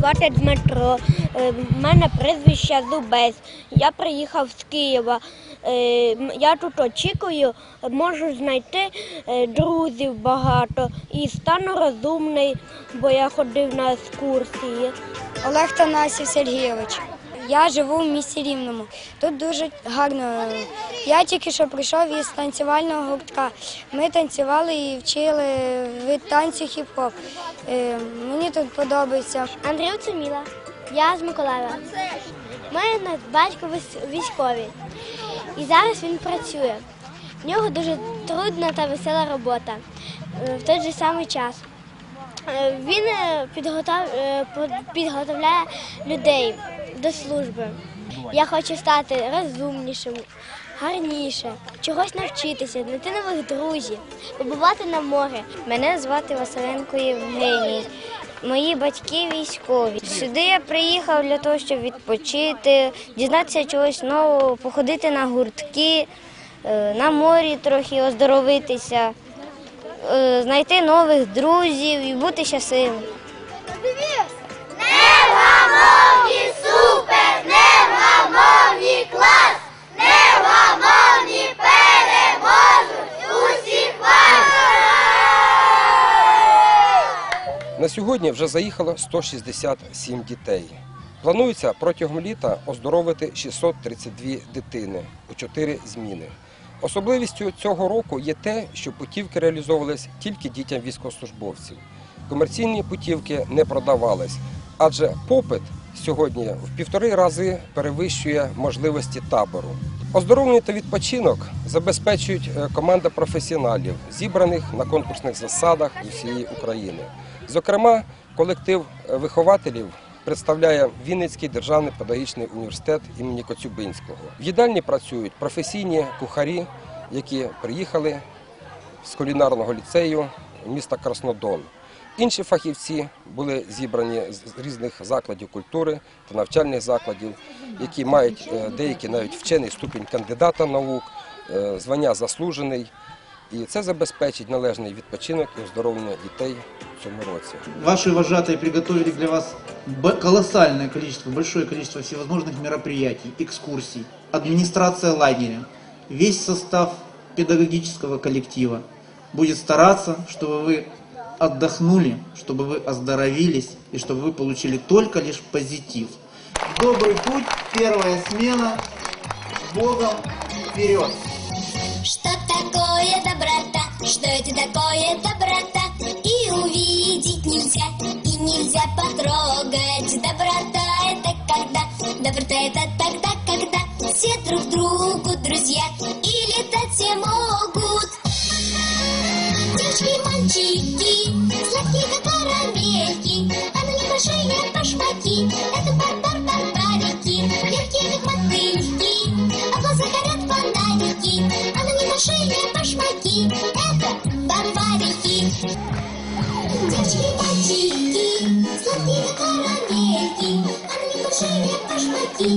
Звати Дмитро, е, в мене прізвище Зубець. Я приїхав з Києва. Е, Я тут очікую, можу знайти е, друзів багато і стану розумний, бо я ходив на екскурсії. Олег Танасів Сергійович. Я живу в місті Рівному. Тут дуже гарно. Я тільки що прийшов із танцювального гуртка. Ми танцювали і вчили від танцю хіп-хоп. Е, Мені тут подобається. Андрій Цуміла, я з Миколаєва. У мене батько військовий. І зараз він працює. В нього дуже трудна та весела робота е, в той же самий час. Е, Він е, підготовляє людей до служби. Я хочу стати розумнішим, гарніше, чогось навчитися, знайти нових друзів, побувати на море. Мене звати Василенко Євгеній. Мої батьки військові. Сюди я приїхав для того, щоб відпочити, дізнатися чогось нового, походити на гуртки, е, на морі трохи оздоровитися, е, знайти нових друзів і бути щасливим. На сьогодні вже заїхало 167 дітей. Планується протягом літа оздоровити 632 дитини у чотири зміни. Особливістю цього року є те, що путівки реалізовувались тільки дітям військовослужбовців. Комерційні путівки не продавались, адже попит сьогодні в півтори рази перевищує можливості табору. Оздоровлення та відпочинок забезпечують е, команда професіоналів, зібраних на конкурсних засадах усієї України. Зокрема, колектив е, вихователів представляє Вінницький державний педагогічний університет імені Коцюбинського. В їдальні працюють професійні кухарі, які приїхали з кулінарного ліцею міста Краснодон. Інші фахівці були зібрані з різних закладів культури та навчальних закладів, які мають е, деякі навіть вчений ступінь кандидата наук, е, звання заслужений. І це забезпечить належний відпочинок і оздоровлення дітей в цьому році. Ваши вожатые приготовили для вас б- колоссальное количество, большое количество всевозможных мероприятий, экскурсий, администрация лагеря, весь состав педагогического коллектива будет стараться, чтобы вы отдохнули, чтобы вы оздоровились и чтобы вы получили только лишь позитив. Добрый путь, первая смена, с Богом, вперед! Что такое доброта? Что это такое доброта? И увидеть нельзя, и нельзя потрогать. Доброта это когда? Доброта это тогда, когда все друг другу Девочки и мальчики, сладкие как карамельки, а на них большие башмаки, это бар-бар-барбарики, легкие как мотыльки, а в глазах горят фонарики, а на них большие башмаки, это барбарики. Девочки и мальчики, сладкие как карамельки, а на них большие башмаки,